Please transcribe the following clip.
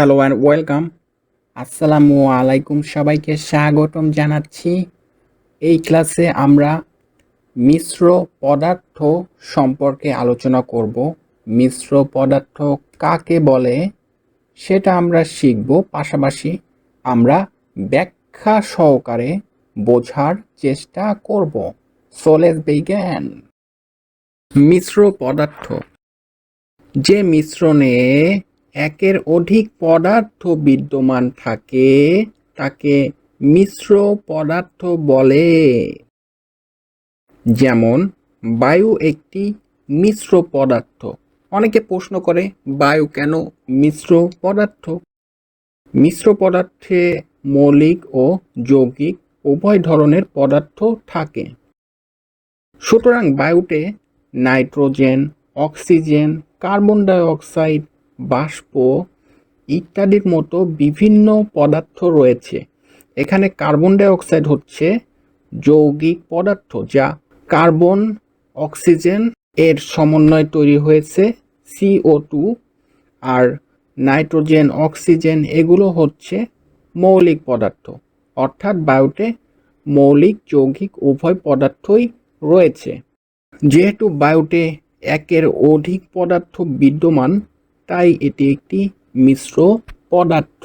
Hello and welcome. আসসালামু আলাইকুম সবাইকে স্বাগতম জানাচ্ছি। এই ক্লাসে আমরা মিশ্র পদার্থ সম্পর্কে আলোচনা করব। মিশ্র পদার্থ কাকে বলে? সেটা আমরা শিখব। পাশাপাশি আমরা ব্যাখ্যা সহকারে বোঝার চেষ্টা করব। সোলেস বিজ্ঞান মিশ্র পদার্থ। যে মিশ্রণে একের অধিক পদার্থ বিদ্যমান থাকে, তাকে মিশ্র পদার্থ বলে। যেমন, বায়ু একটি মিশ্র পদার্থ। অনেকে প্রশ্ন করে, বায়ু কেন মিশ্র পদার্থ? মিশ্র পদার্থে মৌলিক ও যৌগিক উভয় ধরনের পদার্থ থাকে। সুতরাং বায়ুতে nitrogen, oxygen, carbon dioxide বাষ্প ইত্যাদির মতো বিভিন্ন পদার্থ রয়েছে। এখানে কার্বন ডাই অক্সাইড হচ্ছে যৌগিক পদার্থ যা কার্বন, অক্সিজেন এর সমন্বয়ে তৈরি হয়েছে সিও টু আর নাইট্রোজেন, অক্সিজেন এগুলো হচ্ছে মৌলিক পদার্থ। অর্থাৎ বায়ুতে মৌলিক, যৌগিক উভয় পদার্থই রয়েছে। যেহেতু বায়ুতে একের অধিক পদার্থ বিদ্যমান তাই এটি একটি মিশ্র পদার্থ।